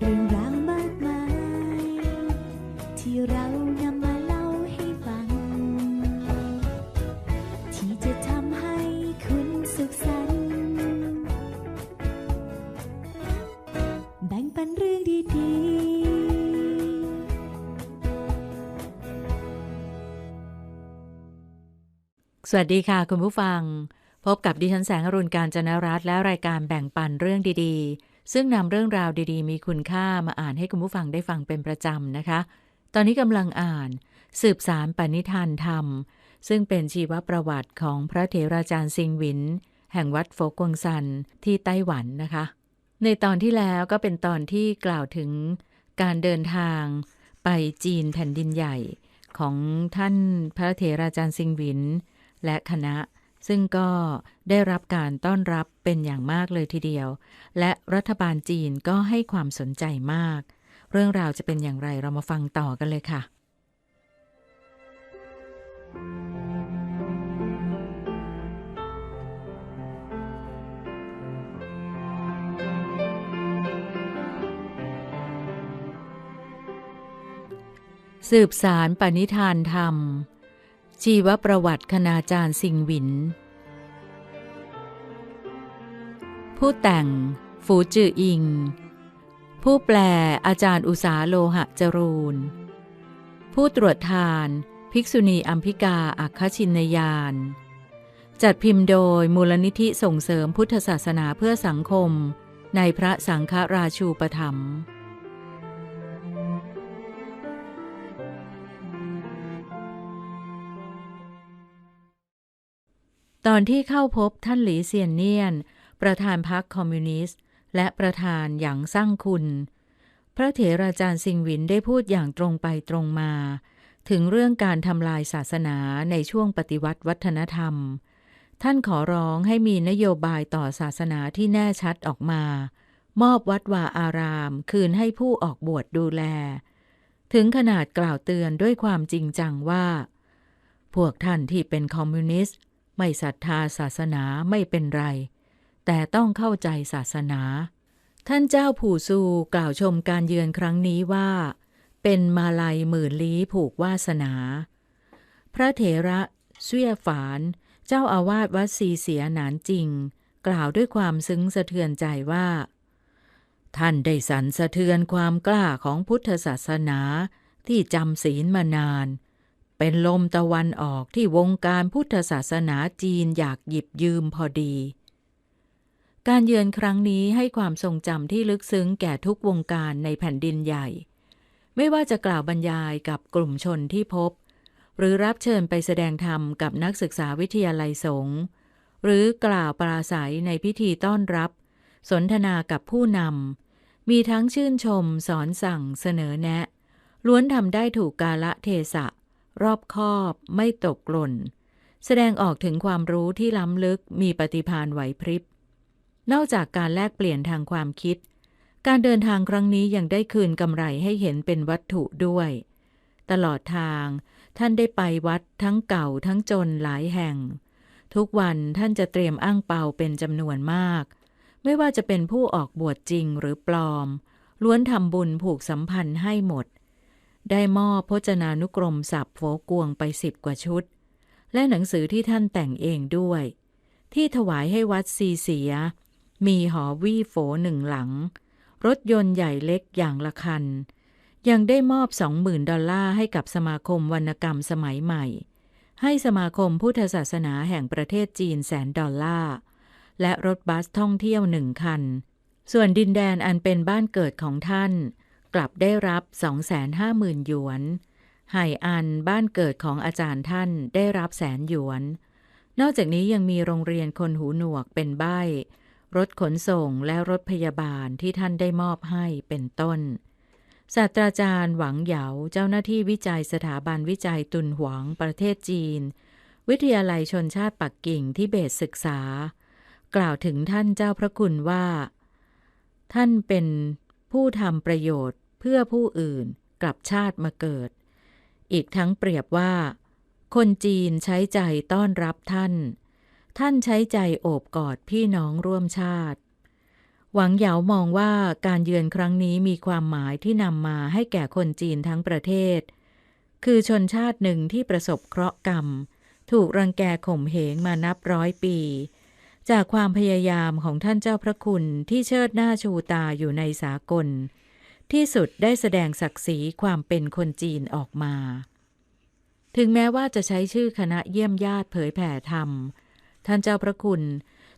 เรื่องราวมากมาย ที่เรานำมาเล่าให้ฟัง ที่จะทำให้คุณสุขสันต์แบ่งปันเรื่องดีๆ สวัสดีค่ะคุณผู้ฟัง พบกับดิฉันแสงอรุณการจนรัตน์และรายการแบ่งปันเรื่องดีๆ ซึ่งนำเรื่องราวดีๆ มีคุณค่ามาอ่านให้คุณผู้ฟังได้ฟังเป็นประจำนะคะ ตอนนี้กำลังอ่าน สืบสารปณิธานธรรม ซึ่งเป็นชีวประวัติของพระเถราจารย์ซิงหวิน แห่งวัดโฟกวงซันที่ไต้หวันนะคะ ในตอนที่แล้วก็เป็นตอนที่กล่าวถึงการเดินทางไปจีนแผ่นดินใหญ่ของท่านพระเถราจารย์ซิงหวิน และคณะ ซึ่งก็ได้รับการต้อนรับเป็นอย่างมากเลยทีเดียว และรัฐบาลจีนก็ให้ความสนใจมาก เรื่องราวจะเป็นอย่างไรเรามาฟังต่อกันเลยค่ะสืบสารปณิธานธรรม ชีวประวัติคณาจารย์สิงหวิน ผู้แต่ง ฝูจืออิง ผู้แปลอาจารย์อุสาโลหะจรูน ผู้ตรวจทาน ภิกษุณีอัมพิกาอัคชินยาน จัดพิมพ์โดยมูลนิธิส่งเสริมพุทธศาสนาเพื่อสังคม ในพระสังฆราชูปถัมภ์ ตอนที่เข้าพบท่านหลีเซียนเนียน ประธานพรรคคอมมิวนิสต์ และประธานหยางสร้างคุณ พระเถราจารย์ซิงหวินได้พูดอย่างตรงไปตรงมา ถึงเรื่องการทำลายศาสนาในช่วงปฏิวัติวัฒนธรรม ท่านขอร้องให้มีนโยบายต่อศาสนาที่แน่ชัดออกมา มอบวัดวาอารามคืนให้ผู้ออกบวชดูแล ถึงขนาดกล่าวเตือนด้วยความจริงจังว่า พวกท่านที่เป็นคอมมิวนิสต์ ไม่ศรัทธาศาสนาไม่เป็นไร แต่ต้องเข้าใจศาสนา ท่านเจ้าผู่ซูกล่าวชมการเยือนครั้งนี้ว่า เป็นมาลัยหมื่นลี้ผูกวาสนา พระเถระเสวียฝาน เจ้าอาวาสวัดซีเสียหนานจริง กล่าวด้วยความซึ้งสะเทือนใจว่า ท่านได้สรรสะเทือนความกล้าของพุทธศาสนาที่จำศีลมานาน เป็นลมตะวันออกที่วงการพุทธศาสนาจีนอยากหยิบยืมพอดี การเยือนครั้งนี้ให้ความทรงจำที่ลึกซึ้งแก่ทุกวงการในแผ่นดินใหญ่ ไม่ว่าจะกล่าวบรรยายกับกลุ่มชนที่พบ หรือรับเชิญไปแสดงธรรมกับนักศึกษาวิทยาลัยสงฆ์หรือกล่าวปราศัยในพิธีต้อนรับ สนทนากับผู้นำมีทั้งชื่นชม สอนสั่งเสนอแนะ ล้วนทำได้ถูกกาละเทศะ รอบคอบไม่ตกหล่น แสดงออกถึงความรู้ที่ล้ำลึกมีปฏิภาณไหวพริบ นอกจากการแลกเปลี่ยนทางความคิด การเดินทางครั้งนี้ยังได้คืนกำไรให้เห็นเป็นวัตถุด้วย ตลอดทางท่านได้ไปวัดทั้งเก่าทั้งจนหลายแห่ง ทุกวันท่านจะเตรียมอ้างเปาเป็นจำนวนมาก ไม่ว่าจะเป็นผู้ออกบวชจริงหรือปลอม ล้วนทำบุญผูกสัมพันธ์ให้หมด ได้มอบพจนานุกรมศัพท์โฟกวงไปสิบกว่าชุด และหนังสือที่ท่านแต่งเองด้วย ที่ถวายให้วัดซีเสีย มีหอวี่โฟหนึ่งหลัง รถยนต์ใหญ่เล็กอย่างละคัน ยังได้มอบสองหมื่นดอลลาร์ให้กับสมาคมวรรณกรรมสมัยใหม่ ให้สมาคมพุทธศาสนาแห่งประเทศจีนแสนดอลลาร์ และรถบัสท่องเที่ยวหนึ่งคัน ส่วนดินแดนอันเป็นบ้านเกิดของท่าน กลับได้รับ 250,000 หยวน ไห่อันบ้านเกิดของอาจารย์ท่านได้รับแสนหยวน นอกจากนี้ยังมีโรงเรียนคนหูหนวกเป็นใบ้ รถขนส่งและรถพยาบาลที่ท่านได้มอบให้เป็นต้น ศาสตราจารย์หวังเหยาเจ้าหน้าที่วิจัยสถาบันวิจัยตุนหวงประเทศจีน วิทยาลัยชนชาติปักกิ่งที่เบสศึกษา กล่าวถึงท่านเจ้าพระคุณว่า ท่านเป็นผู้ทำประโยชน์ เพื่อผู้อื่นกลับชาติมาเกิด อีกทั้งเปรียบว่า คนจีนใช้ใจต้อนรับท่าน ท่านใช้ใจโอบกอดพี่น้องร่วมชาติ หวังเหยามองว่าการเยือนครั้งนี้มีความหมายที่นำมาให้แก่คนจีนทั้งประเทศ คือชนชาติหนึ่งที่ประสบเคราะห์กรรม ถูกรังแกข่มเหงมานับร้อยปีจากความพยายามของท่านเจ้าพระคุณที่เชิดหน้าชูตาอยู่ในสากล ที่สุดได้แสดงศักดิ์ศรีความเป็นคนจีนออกมา ถึงแม้ว่าจะใช้ชื่อคณะเยี่ยมญาติเผยแผ่ธรรม ท่านเจ้าพระคุณ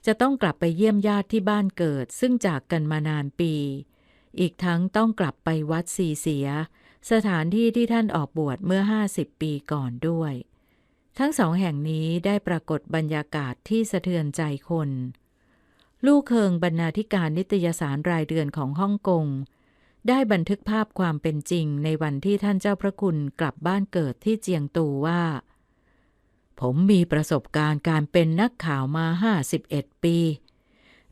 จะต้องกลับไปเยี่ยมญาติที่บ้านเกิด ซึ่งจากกันมานานปี อีกทั้งต้องกลับไปวัดสีเสีย สถานที่ที่ท่านออกบวชเมื่อ 50 ปีก่อนด้วย ทั้งสองแห่งนี้ได้ปรากฏบรรยากาศที่สะเทือนใจคน ลูกเคิงบรรณาธิการนิตยสารรายเดือนของฮ่องกง ได้บันทึกภาพความเป็นจริงในวันที่ท่านเจ้าพระคุณกลับบ้านเกิดที่เจียงตูว่า ผมมีประสบการณ์การเป็นนักข่าวมา 51 ปี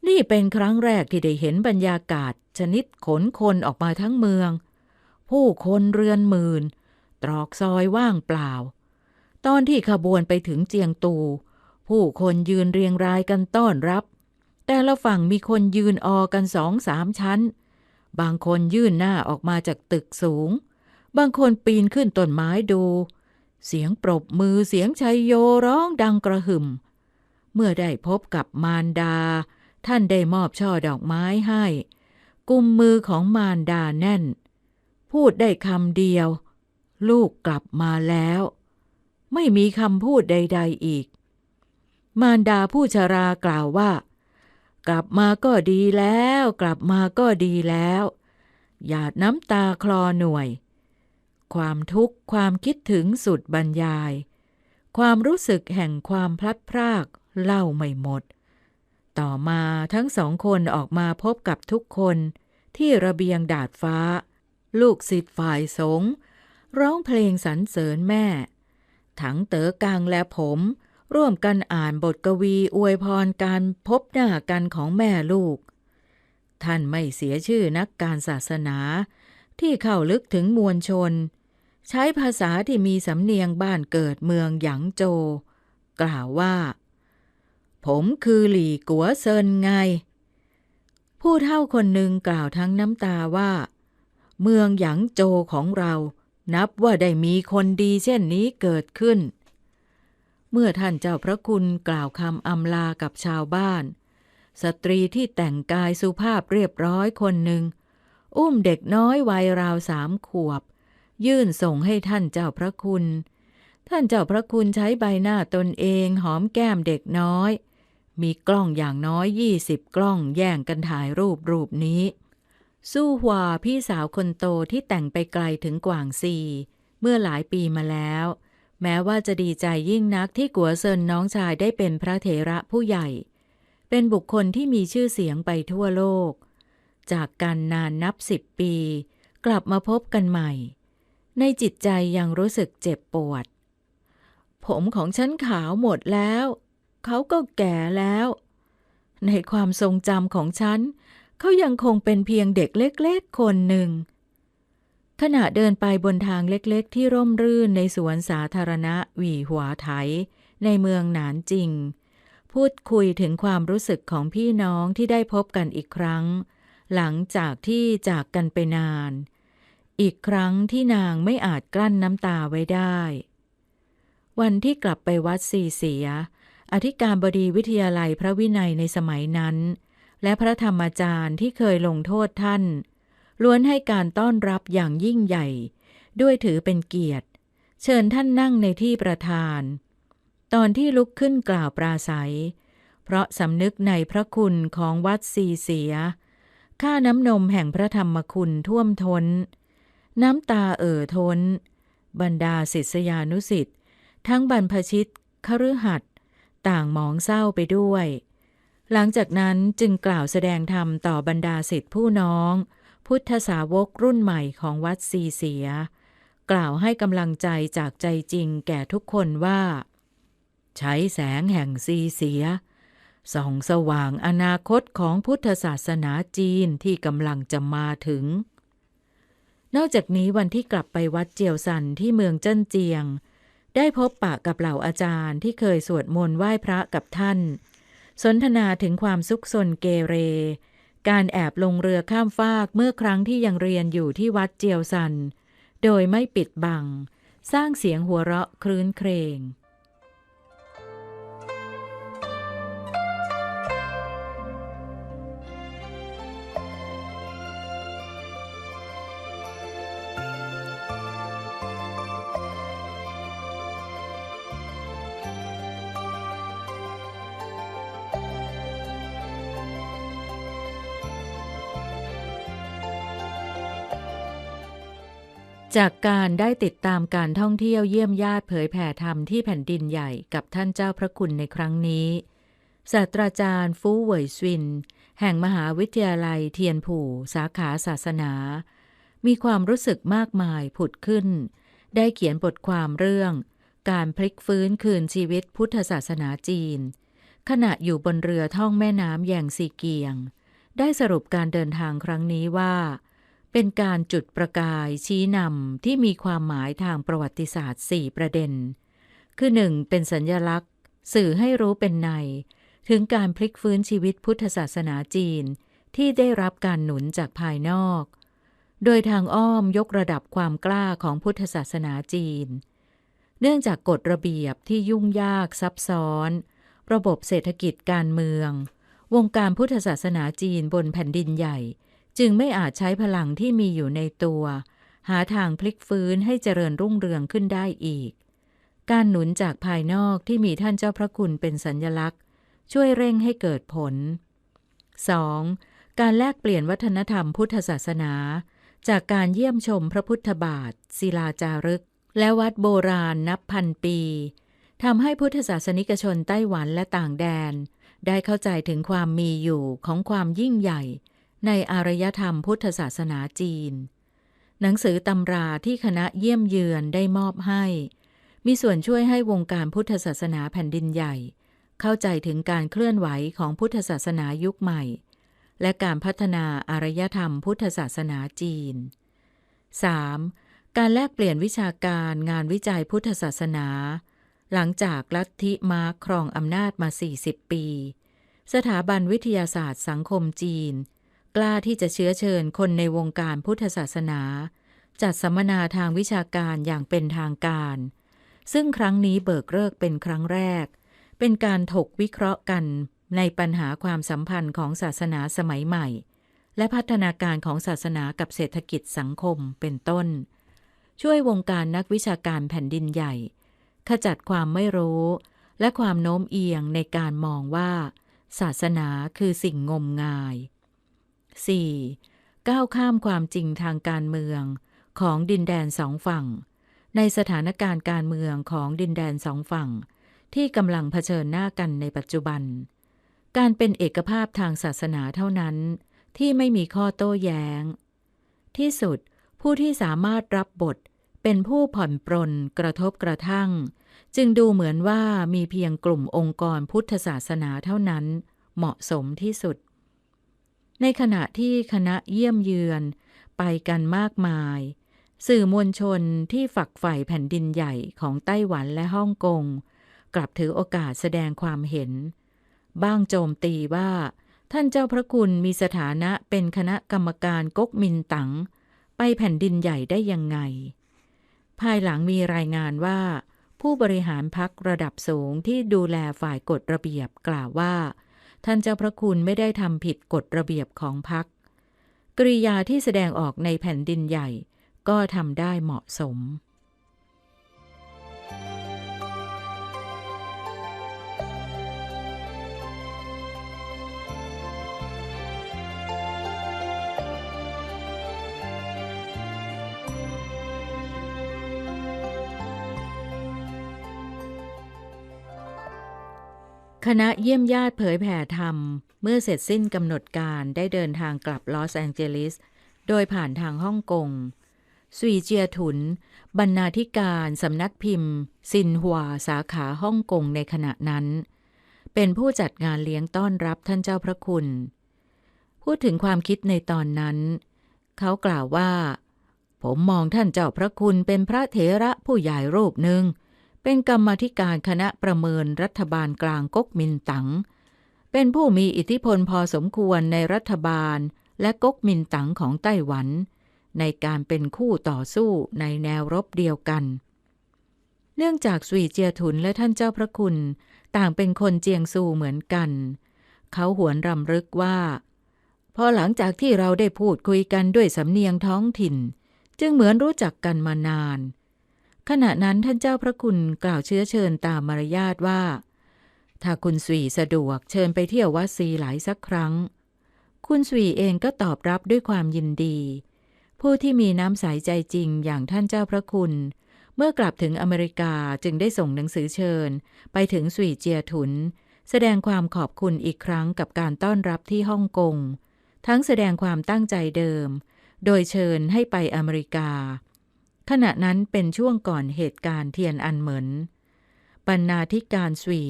นี่เป็นครั้งแรกที่ได้เห็นบรรยากาศ ชนิดขนคนออกมาทั้งเมือง ผู้คนเรือนหมื่น ตรอกซอยว่างเปล่า ตอนที่ขบวนไปถึงเจียงตู ผู้คนยืนเรียงรายกันต้อนรับ แต่ละฝั่งมีคนยืนออกันสองสามชั้น บางคนยื่นหน้าออกมาจากตึกสูง บางคนปีนขึ้นต้นไม้ดู เสียงปรบมือเสียงชัยโยร้องดังกระหึ่ม เมื่อได้พบกับมารดา ท่านได้มอบช่อดอกไม้ให้ กุมมือของมารดาแน่น พูดได้คำเดียว ลูกกลับมาแล้ว ไม่มีคำพูดใด ๆอีก มารดาผู้ชรากล่าวว่า กลับมาก็ดีแล้ว กลับมาก็ดีแล้ว หยาดน้ำตาคลอหน่วย ความทุกข์ความคิดถึงสุดบรรยาย ความรู้สึกแห่งความพลัดพรากเล่าไม่หมด ต่อมาทั้งสองคนออกมาพบกับทุกคนที่ระเบียงดาดฟ้า ลูกศิษย์ฝ่ายสงร้องเพลงสรรเสริญแม่ ถังเต๋อกังและผม ร่วมกันอ่านบทกวี อวยพรการพบหน้ากันของแม่ลูก ท่านไม่เสียชื่อนักการศาสนา ที่เข้าลึกถึงมวลชน ใช้ภาษาที่มีสำเนียงบ้านเกิดเมืองหยางโจ กล่าวว่า ผมคือหลี่กัวเซินไง ผู้เฒ่าคนหนึ่งกล่าวทั้งน้ำตาว่า เมืองหยางโจของเรานับว่าได้มีคนดีเช่นนี้เกิดขึ้น เมื่อท่านเจ้าพระคุณกล่าวคำอำลากับชาวบ้าน สตรีที่แต่งกายสุภาพเรียบร้อยคนหนึ่ง อุ้มเด็กน้อยวัยราวสามขวบ ยื่นส่งให้ท่านเจ้าพระคุณ ท่านเจ้าพระคุณใช้ใบหน้าตนเองหอมแก้มเด็กน้อย มีกล้องอย่างน้อยยี่สิบกล้องแย่งกันถ่ายรูปรูปนี้ สู้หวาพี่สาวคนโตที่แต่งไปไกลถึงกว่างซีเมื่อหลายปีมาแล้ว แม้ว่าจะดีใจยิ่งนักที่กัวเซินน้องชายได้เป็นพระเถระผู้ใหญ่ เป็นบุคคลที่มีชื่อเสียงไปทั่วโลก จากกันนานนับสิบปี กลับมาพบกันใหม่ ในจิตใจยังรู้สึกเจ็บปวด ผมของฉันขาวหมดแล้ว เขาก็แก่แล้ว ในความทรงจำของฉัน เขายังคงเป็นเพียงเด็กเล็ก ๆ คนหนึ่ง ขณะเดินไปบนทางเล็กๆ ที่ร่มรื่นในสวนสาธารณะหวี่หัวไถ ในเมืองหนานจริง พูดคุยถึงความรู้สึกของพี่น้องที่ได้พบกันอีกครั้ง หลังจากที่จากกันไปนาน อีกครั้งที่นางไม่อาจกลั้นน้ำตาไว้ได้ วันที่กลับไปวัดสีเสีย อธิการบดีวิทยาลัยพระวินัยในสมัยนั้น และพระธรรมจารย์ที่เคยลงโทษท่าน ล้วนให้การต้อนรับอย่างยิ่งใหญ่ ด้วยถือเป็นเกียรติ เชิญท่านนั่งในที่ประธาน ตอนที่ลุกขึ้นกล่าวปราศัย เพราะสำนึกในพระคุณของวัดสีเสีย ค่าน้ำนมแห่งพระธรรมคุณท่วมทน้น น้ำตาเอ่อท้น บรรดาศิษยานุสิษย์ทั้งบรรพชิตคฤหัสต่างหมองเศร้าไปด้วย หลังจากนั้นจึงกล่าวแสดงธรรมต่อบรรดาศิษย์ผู้น้อง พุทธสาวกรุ่นใหม่ของวัดซีเสีย กล่าวให้กำลังใจจากใจจริงแก่ทุกคนว่า ใช้แสงแห่งซีเสียส่องสว่างอนาคตของพุทธศาสนาจีนที่กำลังจะมาถึง นอกจากนี้วันที่กลับไปวัดเจียวซันที่เมืองเจิ้นเจียง ได้พบปะกับเหล่าอาจารย์ที่เคยสวดมนต์ไหว้พระกับท่าน สนทนาถึงความซุกซนเกเร การแอบลงเรือข้ามฟากเมื่อครั้งที่ยังเรียนอยู่ที่วัดเจียวซัน โดยไม่ปิดบัง สร้างเสียงหัวเราะครื้นเครง จากการได้ติดตามการท่องเที่ยวเยี่ยมญาติเผยแผ่ธรรมที่แผ่นดินใหญ่กับท่านเจ้าพระคุณในครั้งนี้ศาสตราจารย์ฟู่เหวยซวิน แห่งมหาวิทยาลัยเทียนผู่สาขาศาสนา มีความรู้สึกมากมายผุดขึ้น ได้เขียนบทความเรื่อง การพลิกฟื้นคืนชีวิตพุทธศาสนาจีน ขณะอยู่บนเรือท่องแม่น้ำแยงซีเกียง ได้สรุปการเดินทางครั้งนี้ว่า เป็นการจุดประกายชี้นำที่มีความหมายทางประวัติศาสตร์ 4 ประเด็น คือ 1. เป็นสัญญลักษณ์ สื่อให้รู้เป็นใน ถึงการพลิกฟื้นชีวิตพุทธศาสนาจีน ที่ได้รับการหนุนจากภายนอก โดยทางอ้อมยกระดับความกล้าของพุทธศาสนาจีน เนื่องจากกฎระเบียบที่ยุ่งยากซับซ้อน ระบบเศรษฐกิจการเมือง วงการพุทธศาสนาจีนบนแผ่นดินใหญ่ จึงไม่อาจใช้พลังที่มีอยู่ในตัว หาทางพลิกฟื้นให้เจริญรุ่งเรืองขึ้นได้อีก การหนุนจากภายนอกที่มีท่านเจ้าพระคุณเป็นสัญญลักษณ์ ช่วยเร่งให้เกิดผล 2. การแลกเปลี่ยนวัฒนธรรมพุทธศาสนา จากการเยี่ยมชมพระพุทธบาท ศิลาจารึก และวัดโบราณนับพันปีทำให้พุทธศาสนิกชนไต้หวันและต่างแดน ได้เข้าใจถึงความมีอยู่ของความยิ่งใหญ่ ในอารยธรรมพุทธศาสนาจีน หนังสือตำราที่คณะเยี่ยมเยือนได้มอบให้ มีส่วนช่วยให้วงการพุทธศาสนาแผ่นดินใหญ่ เข้าใจถึงการเคลื่อนไหวของพุทธศาสนายุคใหม่ และการพัฒนาอารยธรรมพุทธศาสนาจีน 3. การแลกเปลี่ยนวิชาการงานวิจัยพุทธศาสนา หลังจากลัทธิมาร์คครองอำนาจมา 40 ปี สถาบันวิทยาศาสตร์สังคมจีน กล้าที่จะเชื้อเชิญคนในวงการพุทธศาสนา จัดสัมมนาทางวิชาการอย่างเป็นทางการ ซึ่งครั้งนี้เบิกเลิกเป็นครั้งแรก เป็นการถกวิเคราะห์กันในปัญหาความสัมพันธ์ของศาสนาสมัยใหม่ และพัฒนาการของศาสนากับเศรษฐกิจสังคมเป็นต้น ช่วยวงการนักวิชาการแผ่นดินใหญ่ ขจัดความไม่รู้ และความโน้มเอียงในการมองว่า ศาสนาคือสิ่งงมงาย 4. ก้าวข้ามความจริงทางการเมืองของดินแดนสองฝั่ง ในสถานการณ์การเมืองของดินแดนสองฝั่ง ที่กำลังเผชิญหน้ากันในปัจจุบัน การเป็นเอกภาพทางศาสนาเท่านั้นที่ไม่มีข้อโต้แย้ง ที่สุดผู้ที่สามารถรับบทเป็นผู้ผ่อนปรนกระทบกระทั่ง จึงดูเหมือนว่ามีเพียงกลุ่มองค์กรพุทธศาสนาเท่านั้น เหมาะสมที่สุด ในขณะที่คณะเยี่ยมเยือนไปกันมากมาย สื่อมวลชนที่ฝักใฝ่แผ่นดินใหญ่ของไต้หวันและฮ่องกง กลับถือโอกาสแสดงความเห็น บ้างโจมตีว่า ท่านเจ้าพระคุณมีสถานะเป็นคณะกรรมการก๊กมินตั๋งไปแผ่นดินใหญ่ได้ยังไง ภายหลังมีรายงานว่า ผู้บริหารพักระดับสูงที่ดูแลฝ่ายกฎระเบียบกล่าวว่า ท่านเจ้าพระคุณไม่ได้ทำผิดกฎระเบียบของพักกริยาที่แสดงออกในแผ่นดินใหญ่ ก็ทำได้เหมาะสม คณะเยี่ยมญาติเผยแผ่ธรรม เมื่อเสร็จสิ้นกำหนดการได้เดินทางกลับลอสแองเจลิส โดยผ่านทางฮ่องกงสวีเจียถุน บรรณาธิการสำนักพิมพ์ ซินหัวสาขาฮ่องกงในขณะนั้น เป็นผู้จัดงานเลี้ยงต้อนรับท่านเจ้าพระคุณ พูดถึงความคิดในตอนนั้น เขากล่าวว่า ผมมองท่านเจ้าพระคุณเป็นพระเถระผู้ใหญ่รูปหนึ่ง เป็นกรรมธิการคณะประเมินรัฐบาลกลางก๊กมินตั๋ง เป็นผู้มีอิทธิพลพอสมควรในรัฐบาลและก๊กมินตั๋งของไต้หวัน ในการเป็นคู่ต่อสู้ในแนวรบเดียวกัน เนื่องจากสวีเจียถุนและท่านเจ้าพระคุณ ต่างเป็นคนเจียงซูเหมือนกัน เขาหวนรำลึกว่าพอหลังจากที่เราได้พูดคุยกันด้วยสำเนียงท้องถิ่น จึงเหมือนรู้จักกันมานาน ขณะนั้นท่านเจ้าพระคุณกล่าวเชื้อเชิญตามมารยาทว่า ถ้าคุณสวีสะดวกเชิญไปเที่ยววัดซีหลายสักครั้ง คุณสวีเองก็ตอบรับด้วยความยินดี ผู้ที่มีน้ำใสใจจริงอย่างท่านเจ้าพระคุณ เมื่อกลับถึงอเมริกาจึงได้ส่งหนังสือเชิญ ไปถึงสวีเจียถุน แสดงความขอบคุณอีกครั้งกับการต้อนรับที่ฮ่องกงทั้งแสดงความตั้งใจเดิม โดยเชิญให้ไปอเมริกา ขณะนั้นเป็นช่วงก่อนเหตุการณ์เทียนอันเหมินบรรณาธิการสวี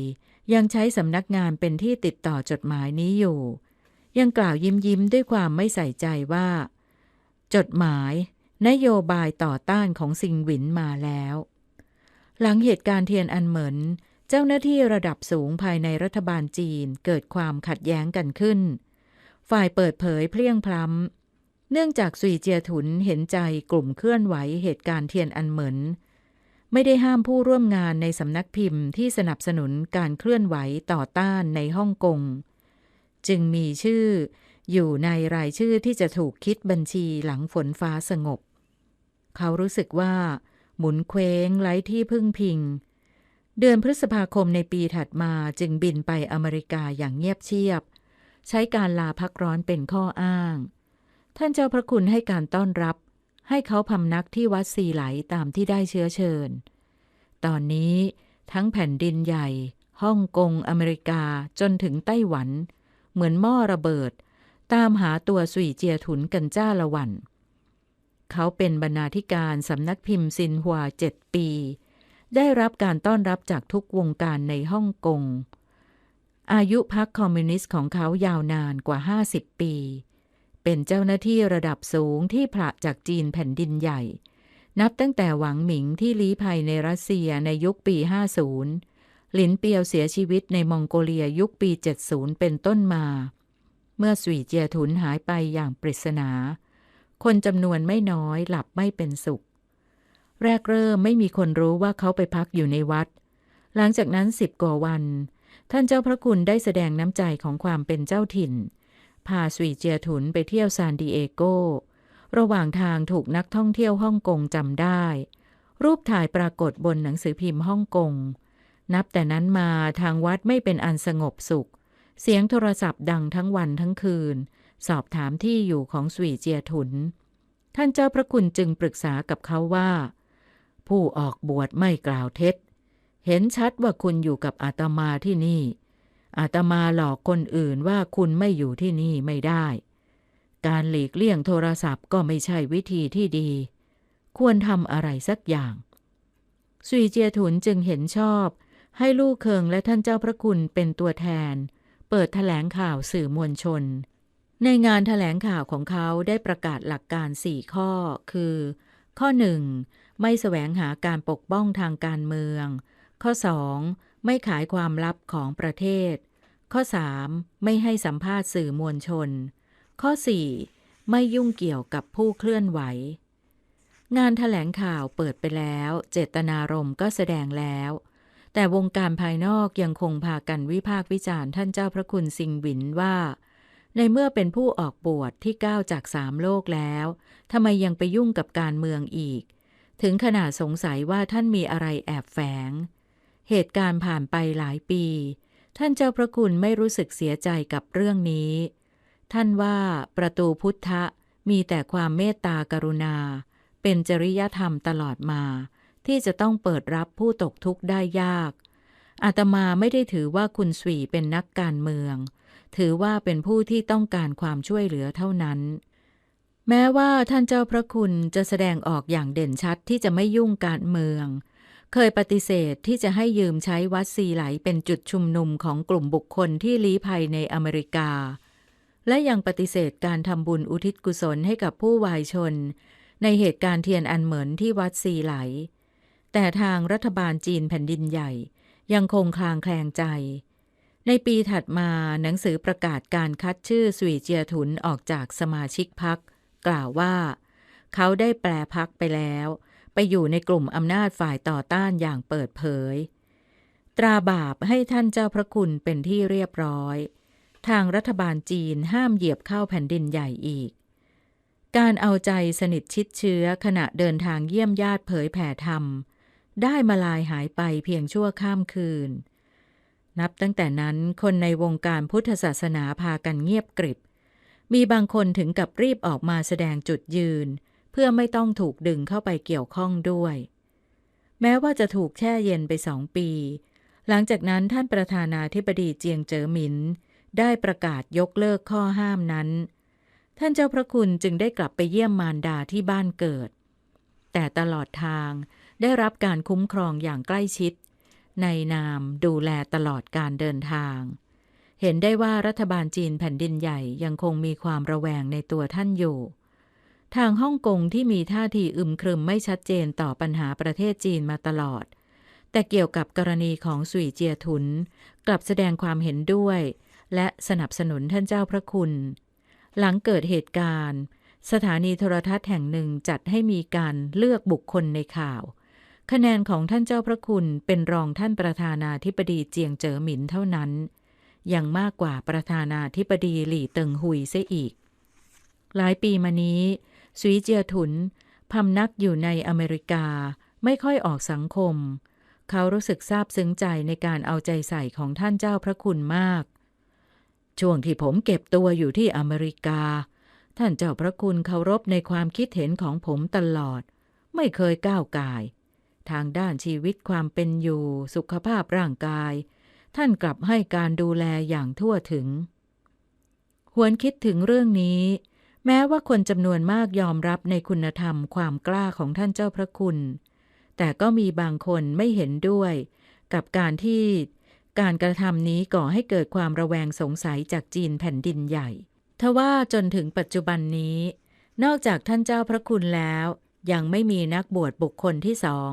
ยังใช้สำนักงานเป็นที่ติดต่อจดหมายนี้อยู่ ยังกล่าวยิ้มยิ้มด้วยความไม่ใส่ใจว่า จดหมาย นโยบายต่อต้านของซิงหวินมาแล้ว หลังเหตุการณ์เทียนอันเหมินเจ้าหน้าที่ระดับสูงภายในรัฐบาลจีนเกิดความขัดแย้งกันขึ้น ฝ่ายเปิดเผยเพลียงพล้ำ เนื่องจากสุยเจียถุนเห็นใจกลุ่มเคลื่อนไหวเหตุการณ์เทียนอันเหมินไม่ได้ห้ามผู้ร่วมงานในสำนักพิมพ์ที่สนับสนุนการเคลื่อนไหวต่อต้านในฮ่องกง จึงมีชื่ออยู่ในรายชื่อที่จะถูกคิดบัญชีหลังฝนฟ้าสงบ เขารู้สึกว่า หมุนเคว้งไร้ที่พึ่งพิง เดือนพฤษภาคมในปีถัดมาจึงบินไปอเมริกาอย่างเงียบเชียบ ใช้การลาพักร้อนเป็นข้ออ้าง ท่านเจ้าพระคุณให้การต้อนรับ ให้เขาพำนักที่วัดสีไหลตามที่ได้เชื้อเชิญ ตอนนี้ทั้งแผ่นดินใหญ่ฮ่องกงอเมริกาจนถึงไต้หวัน เหมือนหม้อระเบิด ตามหาตัวสุยเจียถุนกันจ้าละวัน เขาเป็นบรรณาธิการสำนักพิมพ์ซินหัวเจ็ดปี ได้รับการต้อนรับจากทุกวงการในฮ่องกง อายุพักคอมมิวนิสต์ของเขายาวนานกว่า 50 ปี เป็นเจ้าหน้าที่ระดับสูงที่ผละจากจีนแผ่นดินใหญ่ นับตั้งแต่หวังหมิงที่ลี้ภัยในรัสเซียในยุคปี 50 หลินเปียวเสียชีวิตในมองโกเลียยุคปี 70 เป็นต้นมา เมื่อสวีเจียถุนหายไปอย่างปริศนา คนจำนวนไม่น้อยหลับไม่เป็นสุข แรกเริ่มไม่มีคนรู้ว่าเขาไปพักอยู่ในวัด หลังจากนั้นสิบกว่าวัน ท่านเจ้าพระคุณได้แสดงน้ำใจของความเป็นเจ้าถิ่น พาสวีเจียถุนไปเที่ยวซานดิเอโก ระหว่างทางถูกนักท่องเที่ยวฮ่องกงจำได้ รูปถ่ายปรากฏบนหนังสือพิมพ์ฮ่องกง นับแต่นั้นมาทางวัดไม่เป็นอันสงบสุข เสียงโทรศัพท์ดังทั้งวันทั้งคืน สอบถามที่อยู่ของสวีเจียถุน ท่านเจ้าพระคุณจึงปรึกษากับเขาว่า ผู้ออกบวชไม่กล่าวเท็จ เห็นชัดว่าคุณอยู่กับอาตมาที่นี่ อาตมาหลอกคนอื่นว่าคุณไม่อยู่ที่นี่ไม่ได้ การหลีกเลี่ยงโทรศัพท์ก็ไม่ใช่วิธีที่ดี ควรทำอะไรสักอย่าง สุยเจียถุนจึงเห็นชอบ ให้ลูกเคิงและท่านเจ้าพระคุณเป็นตัวแทน เปิดแถลงข่าวสื่อมวลชน ในงานแถลงข่าวของเขาได้ประกาศหลักการสี่ข้อ คือ ข้อหนึ่งไม่แสวงหาการปกป้องทางการเมือง ข้อ 2. ไม่ขายความลับของประเทศ ข้อ 3. ไม่ให้สัมภาษณ์สื่อมวลชน ข้อ 4. ไม่ยุ่งเกี่ยวกับผู้เคลื่อนไหว งานถแถลงข่าวเปิดไปแล้ว เจตนารมณ์ก็แสดงแล้ว แต่วงการภายนอกยังคงพากันวิพากษ์วิจารณ์ท่านเจ้าพระคุณซิงหวินว่า ในเมื่อเป็นผู้ออกบวชที่ก้าวจากสามโลกแล้วทำไมยังไปยุ่งกับการเมืองอีก ถึงขนาดสงสัยว่าท่านมีอะไรแอบแฝง เหตุการณ์ผ่านไปหลายปี ท่านเจ้าพระคุณไม่รู้สึกเสียใจกับเรื่องนี้ ท่านว่าประตูพุทธะมีแต่ความเมตตากรุณา เป็นจริยธรรมตลอดมา ที่จะต้องเปิดรับผู้ตกทุกข์ได้ยาก อาตมาไม่ได้ถือว่าคุณสวีเป็นนักการเมือง ถือว่าเป็นผู้ที่ต้องการความช่วยเหลือเท่านั้น แม้ว่าท่านเจ้าพระคุณจะแสดงออกอย่างเด่นชัดที่จะไม่ยุ่งการเมือง เคยปฏิเสธที่จะให้ยืมใช้วัดซีไหลเป็นจุดชุมนุมของกลุ่มบุคคลที่ลี้ภัยในอเมริกา และยังปฏิเสธการทำบุญอุทิศกุศลให้กับผู้วายชน ในเหตุการณ์เทียนอันเหมินที่วัดซีไหล แต่ทางรัฐบาลจีนแผ่นดินใหญ่ ยังคงคลางแคลงใจ ในปีถัดมาหนังสือประกาศการคัดชื่อสวีเจียถุนออกจากสมาชิกพักกล่าวว่า เขาได้แปลพักไปแล้ว ไปอยู่ในกลุ่มอำนาจฝ่ายต่อต้านอย่างเปิดเผย ตราบาปให้ท่านเจ้าพระคุณเป็นที่เรียบร้อย ทางรัฐบาลจีนห้ามเหยียบเข้าแผ่นดินใหญ่อีก การเอาใจสนิทชิดเชื้อขณะเดินทางเยี่ยมญาติเผยแผ่ธรรม ได้มาลายหายไปเพียงชั่วข้ามคืน นับตั้งแต่นั้นคนในวงการพุทธศาสนาพากันเงียบกริบ มีบางคนถึงกับรีบออกมาแสดงจุดยืนเพื่อไม่ต้องถูกดึงเข้าไปเกี่ยวข้องด้วย แม้ว่าจะถูกแช่เย็นไปสองปี หลังจากนั้นท่านประธานาธิบดีเจียงเจ๋อหมิน ได้ประกาศยกเลิกข้อห้ามนั้น ท่านเจ้าพระคุณจึงได้กลับไปเยี่ยมมารดาที่บ้านเกิด แต่ตลอดทางได้รับการคุ้มครองอย่างใกล้ชิด ในนามดูแลตลอดการเดินทาง เห็นได้ว่ารัฐบาลจีนแผ่นดินใหญ่ยังคงมีความระแวงในตัวท่านอยู่ ทางฮ่องกงที่มีท่าทีอึมครึมไม่ชัดเจนต่อปัญหาประเทศจีนมาตลอด แต่เกี่ยวกับกรณีของสุยเจียถุน กลับแสดงความเห็นด้วย และสนับสนุนท่านเจ้าพระคุณ หลังเกิดเหตุการณ์ สถานีโทรทัศน์แห่งหนึ่งจัดให้มีการเลือกบุคคลในข่าว คะแนนของท่านเจ้าพระคุณเป็นรองท่านประธานาธิบดีเจียงเจ๋อหมินเท่านั้น ยังมากกว่าประธานาธิบดีหลี่เติงหุยเสียอีก หลายปีมานี้ สวีเจียถุนพำนักอยู่ในอเมริกาไม่ค่อยออกสังคม เขารู้สึกซาบซึ้งใจในการเอาใจใส่ของท่านเจ้าพระคุณมาก ช่วงที่ผมเก็บตัวอยู่ที่อเมริกา ท่านเจ้าพระคุณเคารพในความคิดเห็นของผมตลอด ไม่เคยก้าวกาย ทางด้านชีวิตความเป็นอยู่ สุขภาพร่างกาย ท่านกลับให้การดูแลอย่างทั่วถึง หวนคิดถึงเรื่องนี้ แม้ว่าคนจำนวนมากยอมรับในคุณธรรมความกล้าของท่านเจ้าพระคุณ แต่ก็มีบางคนไม่เห็นด้วย กับการที่การกระทำนี้ก่อให้เกิดความระแวงสงสัยจากจีนแผ่นดินใหญ่ ทว่าจนถึงปัจจุบันนี้ นอกจากท่านเจ้าพระคุณแล้ว ยังไม่มีนักบวชบุคคลที่สอง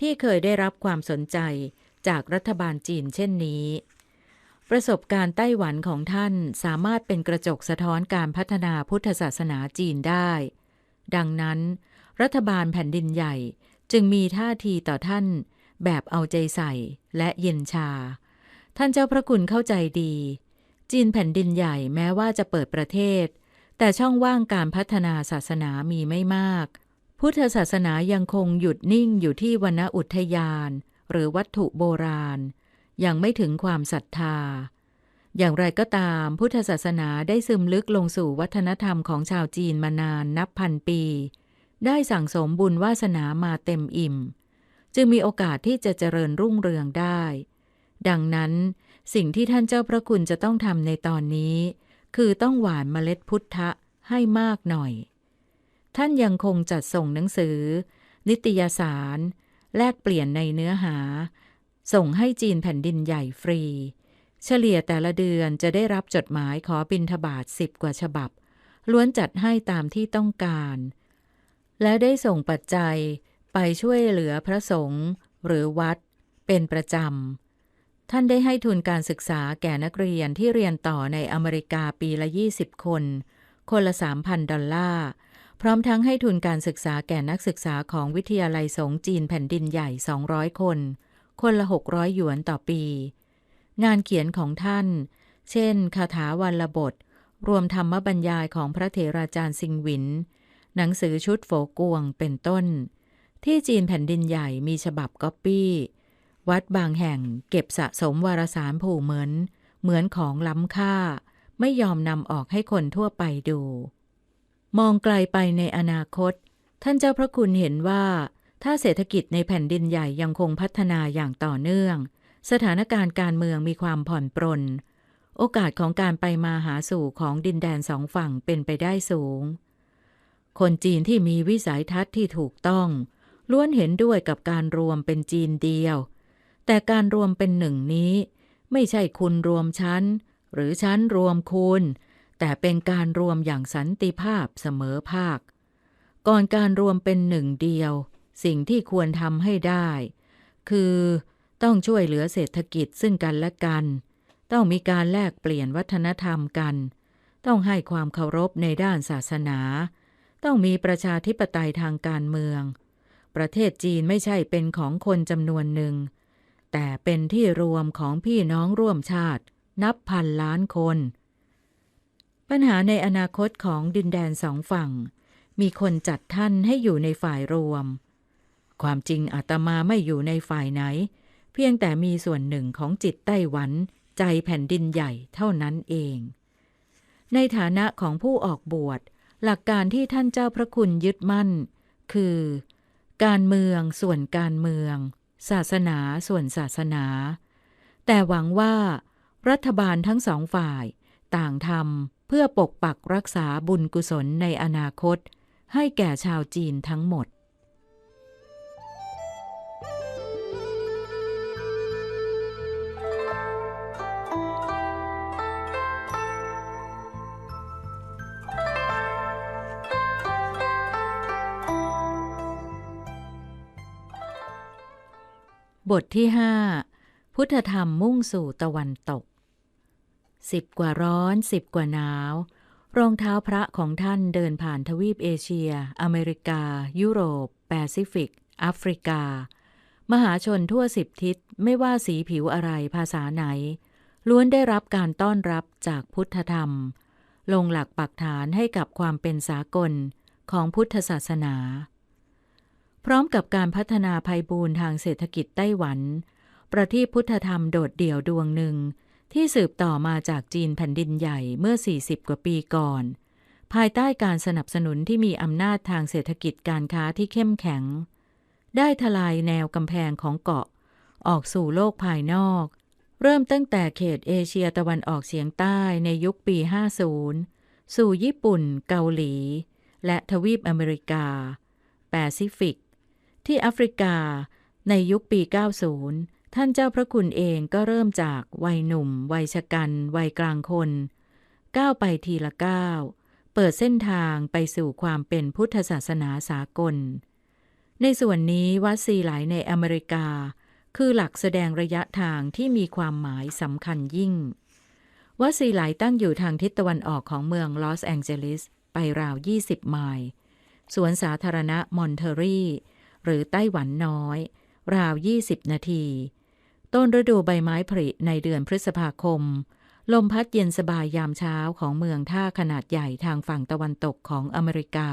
ที่เคยได้รับความสนใจจากรัฐบาลจีนเช่นนี้ ประสบการณ์ไต้หวันของท่านสามารถเป็นกระจกสะท้อนการพัฒนาพุทธศาสนาจีนได้ ดังนั้น รัฐบาลแผ่นดินใหญ่จึงมีท่าทีต่อท่าน แบบเอาใจใส่และเย็นชา ท่านเจ้าพระคุณเข้าใจดี จีนแผ่นดินใหญ่แม้ว่าจะเปิดประเทศ แต่ช่องว่างการพัฒนาศาสนามีไม่มาก พุทธศาสนายังคงหยุดนิ่งอยู่ที่วนอุทยาน หรือวัตถุโบราณ ยังไม่ถึงความศรัทธา อย่างไรก็ตามพุทธศาสนาได้ซึมลึกลงสู่วัฒนธรรมของชาวจีนมานานนับพันปี ได้สั่งสมบุญวาสนามาเต็มอิ่ม จึงมีโอกาสที่จะเจริญรุ่งเรืองได้ ดังนั้น สิ่งที่ท่านเจ้าพระคุณจะต้องทำในตอนนี้ คือต้องหว่านเมล็ดพุทธะให้มากหน่อย ท่านยังคงจัดส่งหนังสือ นิตยสาร แลกเปลี่ยนในเนื้อหา ส่งให้จีนแผ่นดินใหญ่ฟรี เฉลี่ยแต่ละเดือนจะได้รับจดหมายขอบินทบาทสิบกว่าฉบับ ล้วนจัดให้ตามที่ต้องการ และได้ส่งปัจจัยไปช่วยเหลือพระสงฆ์หรือวัด เป็นประจำ ท่านได้ให้ทุนการศึกษาแก่นักเรียนที่เรียนต่อในอเมริกาปีละ 20 คน คนละ 3,000 ดอลลาร์พร้อมทั้งให้ทุนการศึกษาแก่นักศึกษาของวิทยาลัยสงฆ์จีนแผ่นดินใหญ่ 200 คน คนละ 600 หยวนต่อปี งานเขียนของท่าน เช่น คาถาวันละบท รวมธรรมบรรยายของพระเถราจารย์ซิงหวิน หนังสือชุดโฝกวงเป็นต้น ที่จีนแผ่นดินใหญ่มีฉบับก๊อปปี้ วัดบางแห่งเก็บสะสมวารสารผูเหมือน เหมือนของล้ำค่า ไม่ยอมนำออกให้คนทั่วไปดู มองไกลไปในอนาคต ท่านเจ้าพระคุณเห็นว่า ถ้าเศรษฐกิจในแผ่นดินใหญ่ยังคงพัฒนาอย่างต่อเนื่อง สถานการณ์การเมืองมีความผ่อนปรน โอกาสของการไปมาหาสู่ของดินแดนสองฝั่งเป็นไปได้สูง คนจีนที่มีวิสัยทัศน์ที่ถูกต้อง ล้วนเห็นด้วยกับการรวมเป็นจีนเดียว แต่การรวมเป็นหนึ่งนี้ ไม่ใช่คุณรวมชั้น หรือชั้นรวมคุณ แต่เป็นการรวมอย่างสันติภาพเสมอภาค ก่อนการรวมเป็นหนึ่งเดียว สิ่งที่ควรทำให้ได้ คือต้องช่วยเหลือเศรษฐกิจซึ่งกันและกัน ต้องมีการแลกเปลี่ยนวัฒนธรรมกัน ต้องให้ความเคารพในด้านศาสนา ต้องมีประชาธิปไตยทางการเมือง ประเทศจีนไม่ใช่เป็นของคนจำนวนหนึ่ง แต่เป็นที่รวมของพี่น้องร่วมชาติ นับพันล้านคน ปัญหาในอนาคตของดินแดนสองฝั่ง มีคนจัดท่านให้อยู่ในฝ่ายรวม ความจริงอาตมาไม่อยู่ในฝ่ายไหน เพียงแต่มีส่วนหนึ่งของจิตไต้หวัน ใจแผ่นดินใหญ่เท่านั้นเอง ในฐานะของผู้ออกบวช หลักการที่ท่านเจ้าพระคุณยึดมั่น คือ การเมืองส่วนการเมือง ศาสนาส่วนศาสนา แต่หวังว่า รัฐบาลทั้งสองฝ่าย ต่างทำเพื่อปกปักรักษาบุญกุศลในอนาคต ให้แก่ชาวจีนทั้งหมด บทที่ห้าพุทธธรรมมุ่งสู่ตะวันตกสิบกว่าร้อนสิบกว่าหนาว รองเท้าพระของท่านเดินผ่านทวีปเอเชีย อเมริกา ยุโรป แปซิฟิกแอฟริกา มหาชนทั่วสิบทิศไม่ว่าสีผิวอะไรภาษาไหน ล้วนได้รับการต้อนรับจากพุทธธรรม ลงหลักปักฐานให้กับความเป็นสากลของพุทธศาสนา พร้อมกับการพัฒนาภัยบูรณ์ทางเศรษฐกิจไต้หวัน ประทีปพุทธธรรมโดดเดี่ยวดวงหนึ่ง ที่สืบต่อมาจากจีนแผ่นดินใหญ่เมื่อ 40 กว่าปีก่อน ภายใต้การสนับสนุนที่มีอำนาจทางเศรษฐกิจการค้าที่เข้มแข็ง ได้ทลายแนวกำแพงของเกาะ ออกสู่โลกภายนอก เริ่มตั้งแต่เขตเอเชียตะวันออกเฉียงใต้ในยุคปี 50 สู่ญี่ปุ่น เกาหลี และทวีปอเมริกา แปซิฟิก ที่แอฟริกาในยุคปี 90 ท่านเจ้าพระคุณเองก็เริ่มจากวัยหนุ่ม วัยชะกัน วัยกลางคน ก้าวไปทีละก้าว เปิดเส้นทางไปสู่ความเป็นพุทธศาสนาสากล ในส่วนนี้วัดซีหลายในอเมริกา คือหลักแสดงระยะทางที่มีความหมายสำคัญยิ่ง วัดซีหลายตั้งอยู่ทางทิศตะวันออกของเมืองลอสแองเจลิสไปราว 20 ไมล์ สวนสาธารณะมอนเทอรี หรือไต้หวันน้อย ราว 20 นาที ต้นฤดูใบไม้ผลิในเดือนพฤษภาคม ลมพัดเย็นสบายยามเช้าของเมืองท่าขนาดใหญ่ทางฝั่งตะวันตกของอเมริกา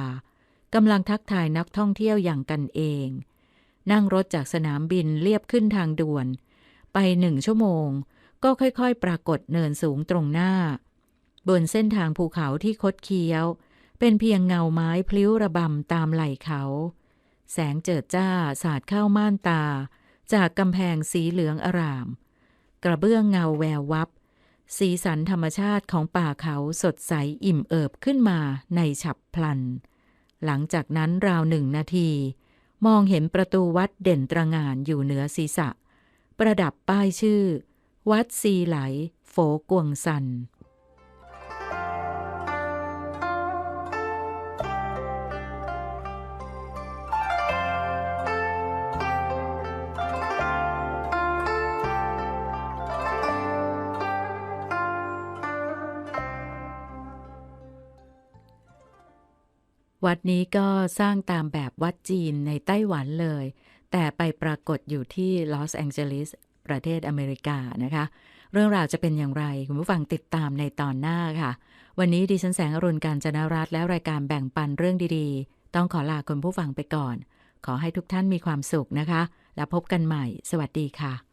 กำลังทักทายนักท่องเที่ยวอย่างกันเอง นั่งรถจากสนามบินเลียบขึ้นทางด่วน ไปหนึ่งชั่วโมง ก็ค่อยๆ ปรากฏเนินสูงตรงหน้า บนเส้นทางภูเขาที่คดเคี้ยว เป็นเพียงเงาไม้พลิ้วระบำตามไหล่เขา แสงเจิดจ้าสาดเข้าม่านตา จากกำแพงสีเหลืองอาราม กระเบื้องเงาแวววับ สีสันธรรมชาติของป่าเขาสดใสอิ่มเอิบขึ้นมาในฉับพลัน หลังจากนั้นราวหนึ่งนาที มองเห็นประตูวัดเด่นตระงานอยู่เหนือศีรษะ ประดับป้ายชื่อ วัดซีไหล โฝกวงซัน วัดนี้ก็สร้างตามแบบวัดจีนในไต้หวันเลย แต่ไปปรากฏอยู่ที่ลอสแองเจลิสประเทศอเมริกานะคะ เรื่องราวจะเป็นอย่างไร คุณผู้ฟังติดตามในตอนหน้าค่ะ วันนี้ดิฉันแสงอรุณการจนรัตและรายการแบ่งปันเรื่องดีๆ ต้องขอลาคุณผู้ฟังไปก่อน ขอให้ทุกท่านมีความสุขนะคะ แล้วพบกันใหม่ สวัสดีค่ะ